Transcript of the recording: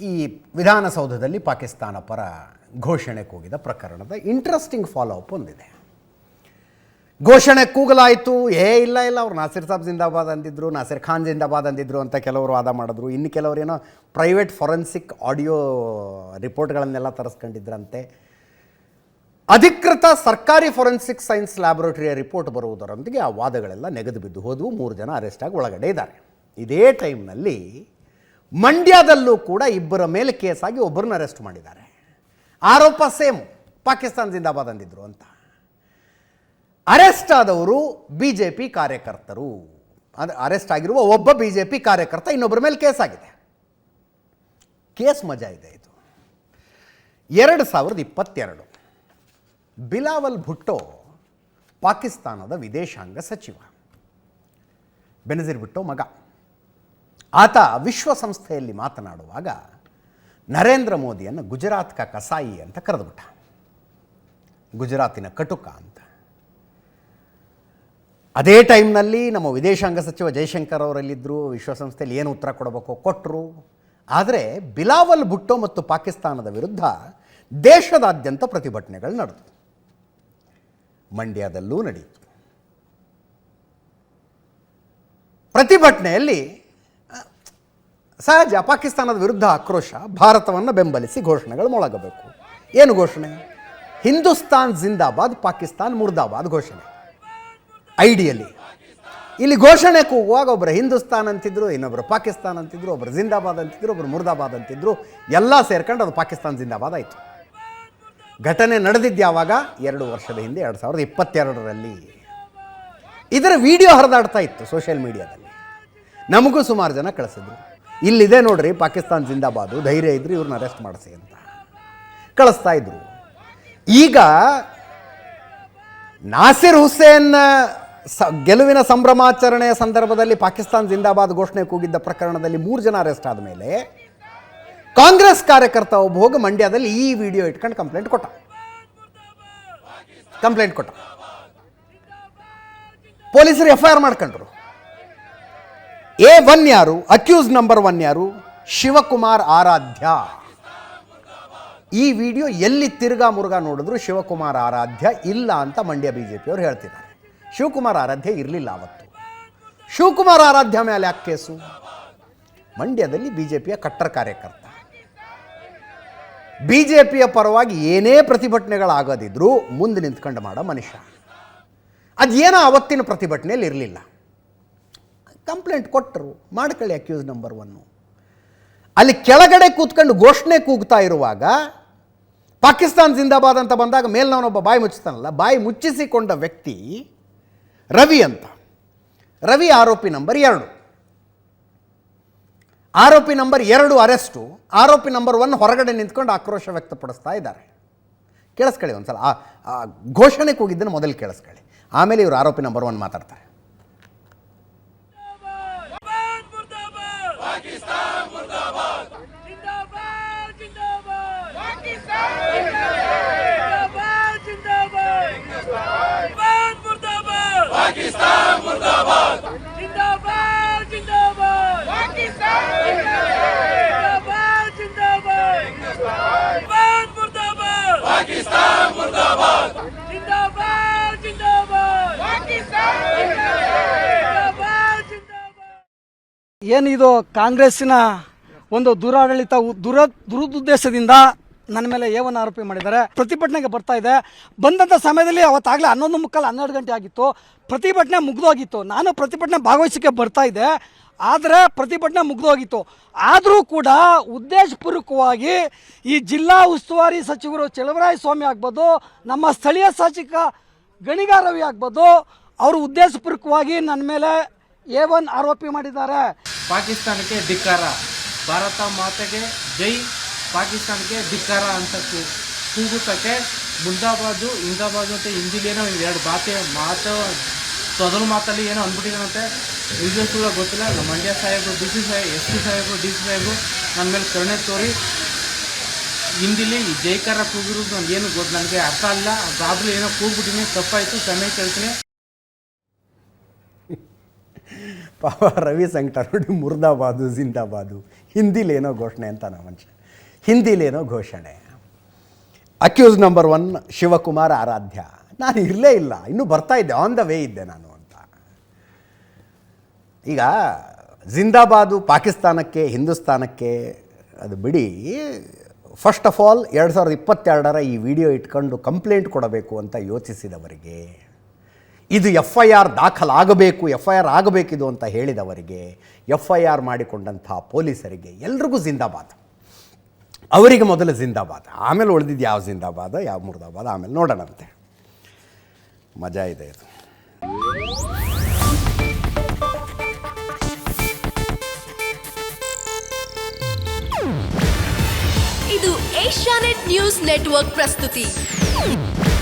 ಈ ವಿಧಾನಸೌಧದಲ್ಲಿ ಪಾಕಿಸ್ತಾನ ಪರ ಘೋಷಣೆ ಕೂಗಿದ ಪ್ರಕರಣದ ಇಂಟ್ರೆಸ್ಟಿಂಗ್ ಫಾಲೋ ಅಪ್ ಒಂದಿದೆ. ಘೋಷಣೆ ಕೂಗಲಾಯಿತು. ಏ, ಇಲ್ಲ ಇಲ್ಲ, ಅವ್ರು ನಾಸಿರ್ ಸಾಬ್ ಜಿಂದಾಬಾದ್ ಅಂದಿದ್ರು, ನಾಸಿರ್ ಖಾನ್ ಜಿಂದಾಬಾದ್ ಅಂದಿದ್ರು ಅಂತ ಕೆಲವರು ವಾದ ಮಾಡಿದ್ರು. ಇನ್ನು ಕೆಲವರು ಏನೋ ಪ್ರೈವೇಟ್ ಫೊರೆನ್ಸಿಕ್ ಆಡಿಯೋ ರಿಪೋರ್ಟ್ಗಳನ್ನೆಲ್ಲ ತರಿಸ್ಕೊಂಡಿದ್ರಂತೆ. ಅಧಿಕೃತ ಸರ್ಕಾರಿ ಫೊರೆನ್ಸಿಕ್ ಸೈನ್ಸ್ ಲ್ಯಾಬೊರೇಟರಿಯ ರಿಪೋರ್ಟ್ ಬರುವುದರೊಂದಿಗೆ ಆ ವಾದಗಳೆಲ್ಲ ನೆಗೆದು ಬಿದ್ದು ಹೋದವು. ಮೂರು ಜನ ಅರೆಸ್ಟ್ ಆಗಿ ಒಳಗಡೆ ಇದ್ದಾರೆ. ಇದೇ ಟೈಮ್ನಲ್ಲಿ ಮಂಡ್ಯದಲ್ಲೂ ಕೂಡ ಇಬ್ಬರ ಮೇಲೆ ಕೇಸಾಗಿ ಒಬ್ಬರನ್ನ ಅರೆಸ್ಟ್ ಮಾಡಿದ್ದಾರೆ. ಆರೋಪ ಸೇಮ್. ಪಾಕಿಸ್ತಾನ ಜಿಂದಾಬಾದ್ ಅಂದಿದ್ರು ಅಂತ. ಅರೆಸ್ಟ್ ಆದವರು ಬಿ ಜೆ ಪಿ ಕಾರ್ಯಕರ್ತರು. ಅಂದರೆ ಅರೆಸ್ಟ್ ಆಗಿರುವ ಒಬ್ಬ ಬಿ ಜೆ ಪಿ ಕಾರ್ಯಕರ್ತ ಇನ್ನೊಬ್ಬರ ಮೇಲೆ ಕೇಸ್ ಆಗಿದೆ. ಕೇಸ್ ಮಜಾ ಇದೆ ಇದು. ಎರಡು ಸಾವಿರದ ಇಪ್ಪತ್ತೆರಡು. ಬಿಲಾವಲ್ ಭುಟ್ಟೋ, ಪಾಕಿಸ್ತಾನದ ವಿದೇಶಾಂಗ ಸಚಿವ. ಬೆನಜೀರ್ ಭುಟ್ಟೋ ಮಗ. ಆತ ವಿಶ್ವಸಂಸ್ಥೆಯಲ್ಲಿ ಮಾತನಾಡುವಾಗ ನರೇಂದ್ರ ಮೋದಿಯನ್ನು ಗುಜರಾತ್ ಕ ಕಸಾಯಿ ಅಂತ ಕರೆದುಬಿಟ್ಟ. ಗುಜರಾತಿನ ಕಟುಕ ಅಂತ. ಅದೇ ಟೈಮ್ನಲ್ಲಿ ನಮ್ಮ ವಿದೇಶಾಂಗ ಸಚಿವ ಜಯಶಂಕರ್ ಅವರಲ್ಲಿದ್ದರು ವಿಶ್ವಸಂಸ್ಥೆಯಲ್ಲಿ ಏನು ಉತ್ತರ ಕೊಡಬೇಕು ಕೊಟ್ಟರು ಆದರೆ ಬಿಲಾವಲ್ ಭುಟ್ಟೋ ಮತ್ತು ಪಾಕಿಸ್ತಾನದ ವಿರುದ್ಧ ದೇಶದಾದ್ಯಂತ ಪ್ರತಿಭಟನೆಗಳು ನಡೆದವು ಮಂಡ್ಯದಲ್ಲೂ ನಡೆಯಿತು. ಪ್ರತಿಭಟನೆಯಲ್ಲಿ ಸಹಜ ಪಾಕಿಸ್ತಾನದ ವಿರುದ್ಧ ಆಕ್ರೋಶ, ಭಾರತವನ್ನು ಬೆಂಬಲಿಸಿ ಘೋಷಣೆಗಳು ಮೊಳಗಬೇಕು. ಏನು ಘೋಷಣೆ? ಹಿಂದೂಸ್ತಾನ್ ಜಿಂದಾಬಾದ್, ಪಾಕಿಸ್ತಾನ್ ಮುರ್ದಾಬಾದ್ ಘೋಷಣೆ. ಐಡಿಯಲಿ ಇಲ್ಲಿ ಘೋಷಣೆ ಕೂಗುವಾಗ ಒಬ್ಬರು ಹಿಂದೂಸ್ತಾನ್ ಅಂತಿದ್ರು ಇನ್ನೊಬ್ಬರು ಪಾಕಿಸ್ತಾನ್ ಅಂತಿದ್ರು ಒಬ್ಬರು ಜಿಂದಾಬಾದ್ ಅಂತಿದ್ರು ಒಬ್ಬರು ಮುರ್ದಾಬಾದ್ ಅಂತಿದ್ರು, ಎಲ್ಲ ಸೇರ್ಕೊಂಡು ಅದು ಪಾಕಿಸ್ತಾನ್ ಜಿಂದಾಬಾದ್ ಆಯಿತು. ಘಟನೆ ನಡೆದಿದ್ದು ಯಾವಾಗ? ಎರಡು ವರ್ಷದ ಹಿಂದೆ, ಎರಡು ಸಾವಿರದ ಇಪ್ಪತ್ತೆರಡರಲ್ಲಿ. ಇದರ ವಿಡಿಯೋ ಹರಿದಾಡ್ತಾ ಇತ್ತು ಸೋಷಿಯಲ್ ಮೀಡಿಯಾದಲ್ಲಿ. ನಮಗೂ ಸುಮಾರು ಜನ ಕಳಿಸಿದ್ರು. ಇಲ್ಲಿದೆ ನೋಡ್ರಿ ಪಾಕಿಸ್ತಾನ್ ಜಿಂದಾಬಾದು, ಧೈರ್ಯ ಇದ್ರೆ ಇವ್ರನ್ನ ಅರೆಸ್ಟ್ ಮಾಡಿಸಿ ಅಂತ. ಕಳಿಸ್ತಾ ಇದ್ರು. ಈಗ ನಾಸಿರ್ ಹುಸೇನ್, ಸ, ಗೆಲುವಿನ ಸಂಭ್ರಮಾಚರಣೆಯ ಸಂದರ್ಭದಲ್ಲಿ ಪಾಕಿಸ್ತಾನ್ ಜಿಂದಾಬಾದ್ ಘೋಷಣೆ ಕೂಗಿದ್ದ ಪ್ರಕರಣದಲ್ಲಿ ಮೂರು ಜನ ಅರೆಸ್ಟ್ ಆದ ಮೇಲೆ ಕಾಂಗ್ರೆಸ್ ಕಾರ್ಯಕರ್ತ ಒಬ್ಬ ಹೋಗಿ ಮಂಡ್ಯದಲ್ಲಿ ಈ ವಿಡಿಯೋ ಇಟ್ಕೊಂಡು ಕಂಪ್ಲೇಂಟ್ ಕೊಟ್ಟ. ಕಂಪ್ಲೇಂಟ್ ಕೊಟ್ಟ. ಪೊಲೀಸರು ಎಫ್ ಐ ಆರ್ ಮಾಡ್ಕೊಂಡ್ರು. ಎ ಒನ್ ಯಾರು? ಅಕ್ಯೂಸ್ ನಂಬರ್ ಒನ್ ಯಾರು? ಶಿವಕುಮಾರ್ ಆರಾಧ್ಯ. ಈ ವಿಡಿಯೋ ಎಲ್ಲಿ ತಿರ್ಗಾ ಮುರುಗಾ ನೋಡಿದ್ರು ಶಿವಕುಮಾರ್ ಆರಾಧ್ಯ ಇಲ್ಲ ಅಂತ ಮಂಡ್ಯ ಬಿ ಜೆ ಪಿಯವರು ಹೇಳ್ತಿದ್ದಾರೆ. ಶಿವಕುಮಾರ್ ಆರಾಧ್ಯ ಇರಲಿಲ್ಲ ಅವತ್ತು. ಶಿವಕುಮಾರ್ ಆರಾಧ್ಯ ಮೇಲೆ ಯಾಕೆ ಕೇಸು? ಮಂಡ್ಯದಲ್ಲಿ ಬಿ ಜೆ ಪಿಯ ಕಟ್ಟರ್ ಕಾರ್ಯಕರ್ತ. ಬಿ ಜೆ ಪಿಯ ಪರವಾಗಿ ಏನೇ ಪ್ರತಿಭಟನೆಗಳಾಗದಿದ್ರೂ ಮುಂದೆ ನಿಂತ್ಕೊಂಡು ಮಾಡೋ ಮನುಷ್ಯ. ಅದೇನೋ ಅವತ್ತಿನ ಪ್ರತಿಭಟನೆಯಲ್ಲಿ ಇರಲಿಲ್ಲ. ಕಂಪ್ಲೇಂಟ್ ಕೊಟ್ಟರು, ಮಾಡ್ಕೊಳ್ಳಿ ಅಕ್ಯೂಸ್ ನಂಬರ್ ಒನ್ನು ಅಲ್ಲಿ ಕೆಳಗಡೆ ಕೂತ್ಕೊಂಡು ಘೋಷಣೆ ಕೂಗ್ತಾ ಇರುವಾಗ, ಪಾಕಿಸ್ತಾನ್ ಜಿಂದಾಬಾದ್ ಅಂತ ಬಂದಾಗ ಮೇಲ್ನವನೊಬ್ಬ ಬಾಯಿ ಮುಚ್ಚಿಸ್ತಾನಲ್ಲ, ಬಾಯಿ ಮುಚ್ಚಿಸಿಕೊಂಡ ವ್ಯಕ್ತಿ ರವಿ ಅಂತ. ರವಿ ಆರೋಪಿ ನಂಬರ್ ಎರಡು. ಆರೋಪಿ ನಂಬರ್ ಎರಡು ಅರೆಸ್ಟು, ಆರೋಪಿ ನಂಬರ್ ಒನ್ ಹೊರಗಡೆ ನಿಂತ್ಕೊಂಡು ಆಕ್ರೋಶ ವ್ಯಕ್ತಪಡಿಸ್ತಾ ಇದ್ದಾರೆ. ಕೇಳಿಸ್ಕೊಳ್ಳಿ ಒಂದ್ಸಲ, ಆ ಆ ಘೋಷಣೆ ಕೂಗಿದ್ದನ್ನು ಮೊದಲು ಕೇಳಿಸ್ಕೊಳ್ಳಿ. ಆಮೇಲೆ ಇವರು ಆರೋಪಿ ನಂಬರ್ ಒನ್ ಮಾತಾಡ್ತಾರೆ. पाकिस्तान मुर्दाबाद जिंदाबाद जिंदाबाद पाकिस्तान जिंदाबाद जिंदाबाद जिंदाबाद मुर्दाबाद पाकिस्तान मुर्दाबाद ಏನಿದು ಕಾಂಗ್ರೆಸ್ಸಿನ ಒಂದು ದುರಾಡಳಿತ ದುರ, ದುರುದ್ದೇಶದಿಂದ ನನ್ನ ಮೇಲೆ ಏವನ್ನ ಆರೋಪಿ ಮಾಡಿದ್ದಾರೆ. ಪ್ರತಿಭಟನೆಗೆ ಬರ್ತಾ ಇದೆ. ಬಂದಂಥ ಸಮಯದಲ್ಲಿ ಅವತ್ತಾಗಲೇ ಹನ್ನೊಂದು ಮುಕ್ಕಾಲು ಹನ್ನೆರಡು ಗಂಟೆ ಆಗಿತ್ತು. ಪ್ರತಿಭಟನೆ ಮುಗ್ದೋಗಿತ್ತು. ನಾನು ಪ್ರತಿಭಟನೆ ಭಾಗವಹಿಸಕ್ಕೆ ಬರ್ತಾ ಇದೆ ಆದರೆ ಪ್ರತಿಭಟನೆ ಮುಗ್ದೋಗಿತ್ತು. ಆದರೂ ಕೂಡ ಉದ್ದೇಶಪೂರ್ವಕವಾಗಿ ಈ ಜಿಲ್ಲಾ ಉಸ್ತುವಾರಿ ಸಚಿವರು ಚಲವರಾಯ ಸ್ವಾಮಿ ಆಗ್ಬೋದು, ನಮ್ಮ ಸ್ಥಳೀಯ ಶಾಸಕ ಗಣಿಗಾರವಿ ಆಗ್ಬೋದು, ಅವರು ಉದ್ದೇಶಪೂರ್ವಕವಾಗಿ ನನ್ನ ಮೇಲೆ ಏವನ್ ಆರೋಪಿ ಮಾಡಿದ್ದಾರೆ. ಪಾಕಿಸ್ತಾನಕ್ಕೆ ಧಿಕ್ಕಾರ. ಭಾರತ ಮಾತೆಗೆ ಜೈ, ಪಾಕಿಸ್ತಾನಕ್ಕೆ ಧಿಕ್ಕಾರ ಅಂತ ಕೂಗುತ್ತಕ್ಕೆ ಮುರ್ದಾಬಾದು ಇಂದಾಬಾದು ಅಂತ ಹಿಂದಿಲಿ ಏನೋ ಎರಡು ಬಾತೆ ಮಾತು ತೊದಲು ಮಾತಲ್ಲಿ ಏನೋ ಅಂದ್ಬಿಟ್ಟಿದ್ದಾನಂತೆ ನಿಜ ಕೂಡ ಗೊತ್ತಿಲ್ಲ. ನಮ್ಮ ಮಂಡ್ಯ ಸಾಹೇಬರು, ಡಿ ಸಿ ಸಾಹೇಬ್, ಎಸ್ ಪಿ ಸಾಹೇಬರು, ಡಿ ಸಿ ಸಾಹೇಬರು ನನ್ನ ಮೇಲೆ ಕರುಣೆ ತೋರಿ ಹಿಂದಿಲಿ ಜೈಕಾರ ಕೂಗಿರೋದು ನನಗೇನು ಗೊತ್ತು ನನಗೆ ಅರ್ಥ ಅಲ್ಲ ಅದಾದ್ರೂ ಏನೋ ಕೂಗ್ಬಿಟ್ಟಿನಿ ತಪ್ಪಾಯಿತು ಕ್ಷಮೆ ಕೇಳ್ತೀನಿ. ಪಾಪ ರವಿ ಸಂಕಟ ಮುರ್ದಾಬಾದು, ಜಿಂದಾಬಾದು. ಹಿಂದಿಲೇನೋ ಘೋಷಣೆ ಅಂತ ನಾ ಮನುಷ್ಯ ಹಿಂದಿಲೇನೋ ಘೋಷಣೆ. Accuse number one Shivakumar Aradhya. ನಾನು ಇರಲೇ ಇಲ್ಲ. ಇನ್ನೂ ಬರ್ತಾ ಇದ್ದೆ. ಆನ್ ದ ವೇ ಇದ್ದೆ ನಾನು ಅಂತ. ಈಗ ಜಿಂದಾಬಾದು ಪಾಕಿಸ್ತಾನಕ್ಕೆ, ಹಿಂದೂಸ್ತಾನಕ್ಕೆ, ಅದು ಬಿಡಿ ಫಸ್ಟ್ ಆಫ್ ಆಲ್ ಎರಡು ಸಾವಿರದ ಇಪ್ಪತ್ತೆರಡರ ಈ ವಿಡಿಯೋ ಇಟ್ಕೊಂಡು ಕಂಪ್ಲೇಂಟ್ ಕೊಡಬೇಕು ಅಂತ ಯೋಚಿಸಿದವರಿಗೆ ಇದು ಎಫ್ ಐ ಆರ್ ದಾಖಲಾಗಬೇಕು ಎಫ್ ಐ ಆರ್ ಆಗಬೇಕಿದು ಅಂತ ಹೇಳಿದವರಿಗೆ ಎಫ್ ಐ ಆರ್ ಮಾಡಿಕೊಂಡಂಥ ಪೊಲೀಸರಿಗೆ ಎಲ್ರಿಗೂ ಜಿಂದಾಬಾದ್. ಅವರಿಗೆ ಮೊದಲು ಜಿಂದಾಬಾದ್. ಆಮೇಲೆ ಉಳಿದಿದ್ದು ಯಾವ ಜಿಂದಾಬಾದ, ಯಾವ ಮುರ್ದಾಬಾದ, ಆಮೇಲೆ ನೋಡೋಣಂತೆ ಮಜಾ ಇದೆ ಇದು. ಇದು ಏಷ್ಯಾನೆಟ್ ನ್ಯೂಸ್ ನೆಟ್ವರ್ಕ್ ಪ್ರಸ್ತುತಿ.